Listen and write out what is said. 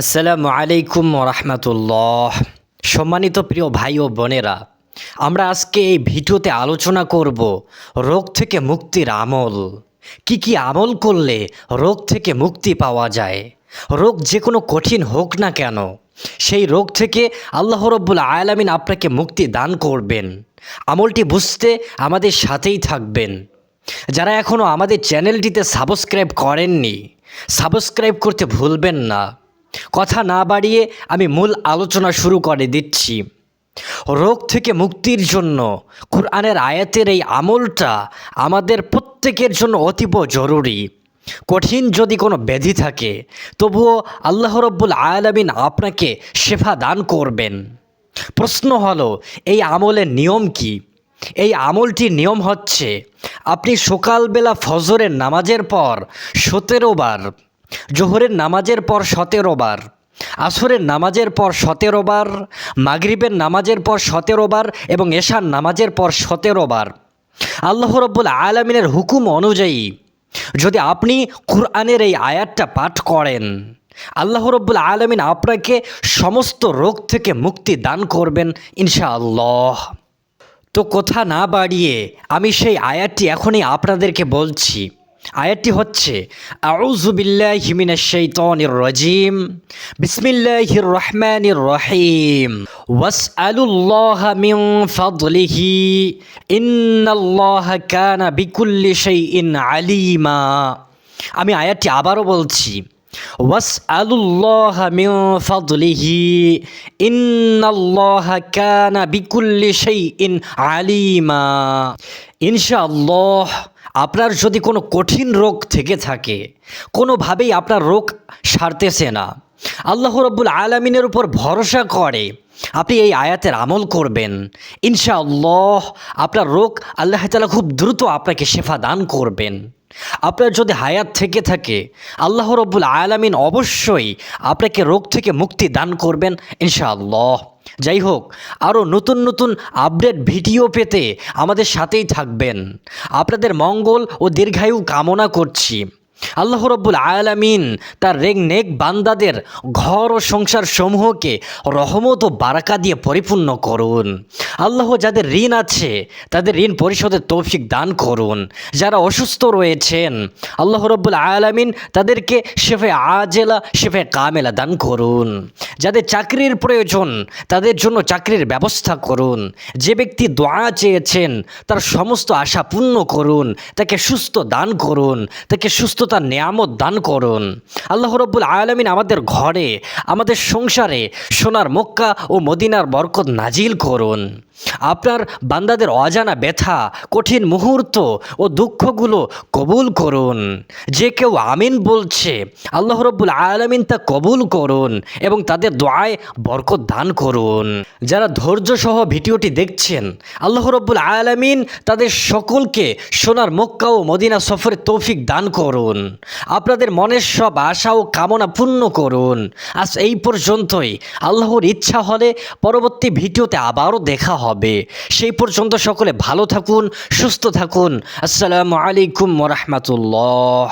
আসসালামু আলাইকুম রহমতুল্লাহ। সম্মানিত প্রিয় ভাই ও বোনেরা, আমরা আজকে এই ভিডিওতে আলোচনা করব রোগ থেকে মুক্তির আমল। কি কি আমল করলে রোগ থেকে মুক্তি পাওয়া যায়? রোগ যে কোনো কঠিন হোক না কেন, সেই রোগ থেকে আল্লাহ রব্বুল আয়ালামিন আপনাকে মুক্তি দান করবেন। আমলটি বুঝতে আমাদের সাথেই থাকবেন। যারা এখনও আমাদের চ্যানেলটিতে সাবস্ক্রাইব করেননি, সাবস্ক্রাইব করতে ভুলবেন না। কথা না বাড়িয়ে আমি মূল আলোচনা শুরু করে দিচ্ছি। রোগ থেকে মুক্তির জন্য কোরআনের আয়াতের এই আমলটা আমাদের প্রত্যেকের জন্য অতীব জরুরি। কঠিন যদি কোনো ব্যাধি থাকে, তবুও আল্লাহ রব্বুল আয়ালামিন আপনাকে শেফা দান করবেন। প্রশ্ন হলো, এই আমলের নিয়ম কি? এই আমলটির নিয়ম হচ্ছে, আপনি সকালবেলা ফজরের নামাজের পর সতেরো বার জোহরের নামাজের পর সতেরো বার, আসরের নামাজের পর সতেরো বার, মাগরিবের নামাজের পর সতেরো বার এবং এশার নামাজের পর সতেরো বার। আল্লাহ রব্বুল আলমিনের হুকুম অনুযায়ী, যদি আপনি কুরআনের এই আয়াতটা পাঠ করেন, আল্লাহ রব্বুল আলমিন আপনাকে সমস্ত রোগ থেকে মুক্তি দান করবেন ইনশাআল্লাহ। তো কথা না বাড়িয়ে আমি সেই আয়াতটি এখনই আপনাদেরকে বলছি। আয়াতটি হচ্ছে আউজুবিল্লাহি মিনাশ শাইতানির রাজিম, বিসমিল্লাহির রহমানির রহিম, ওয়াসআলুল্লাহা মিন ফাদলিহি, ইন্নাল্লাহা কানা বিকুল্লি শাইইন আলিমা। আমি আয়াতটি আবারও বলছি, ওয়াসআলুল্লাহা মিন ফাদলিহি, ইন্নাল্লাহা কানা বিকুল্লি শাইইন আলিমা। ইনশাআল্লাহ আপনার যদি কোনো কঠিন রোগ থেকে থাকে, কোনোভাবেই আপনার রোগ সারতেছে না। আল্লাহ রব্বুল আলমিনের উপর ভরসা করে আপনি এই আয়াতের আমল করবেন। ইনশাআল্লাহ আপনার রোগ আল্লাহ তালা খুব দ্রুত আপনাকে শেফা দান করবেন। আপনার যদি হায়াত থেকে থাকে, আল্লাহ রব্বুল আলামিন অবশ্যই আপনাকে রোগ থেকে মুক্তি দান করবেন ইনশাআল্লাহ। যাই হোক আরও নতুন নতুন আপডেট ভিডিও পেতে আমাদের সাথেই থাকবেন। আপনাদের মঙ্গল ও দীর্ঘায়ু কামনা করছি। আল্লাহ রব্বুল আয়ালামিন তার রেগ নেক বান্দাদের ঘর ও সংসার সমূহকে রহমত ও বারাকা দিয়ে পরিপূর্ণ করুন। আল্লাহ যাদের ঋণ আছে, তাদের ঋণ পরিশোধের তৌফিক দান করুন। যারা অসুস্থ রয়েছেন, আল্লাহ রব্বুল আয়ালামিন তাদেরকে শেফে আজেলা, শেফে কামেলা দান করুন। যাদের চাকরির প্রয়োজন, তাদের জন্য চাকরির ব্যবস্থা করুন। যে ব্যক্তি দোয়া চেয়েছেন, তার সমস্ত আশা পূর্ণ করুন, তাকে সুস্থ দান করুন, তাকে সুস্থতার নিয়ামত দান করুন। আল্লাহ রব্বুল আয়ালামিন আমাদের ঘরে, আমাদের সংসারে সোনার মক্কা ও মদিনার বরকত নাজিল করুন। আপনার বান্দাদের অজানা ব্যথা, কঠিন মুহূর্ত ও দুঃখগুলো কবুল করুন। যে কেউ আমিন বলছে, আল্লাহ রব্বুল আলমিন তা কবুল করুন এবং তাদের দোয়ায় বরকত দান করুন। যারা ধৈর্য সহ ভিডিওটি দেখছেন, আল্লাহ রব্বুল আলমিন তাদের সকলকে সোনার মক্কা ও মদিনা সফরে তৌফিক দান করুন। আপনাদের মনের সব আশা ও কামনা পূর্ণ করুন। আজ এই পর্যন্তই। আল্লাহর ইচ্ছা হলে পরবর্তী ভিডিওতে আবারও দেখা হবে। সেই পর্যন্ত সকলে ভালো থাকুন সুস্থ থাকুন। আসসালামু আলাইকুম রহমতুল্লাহ।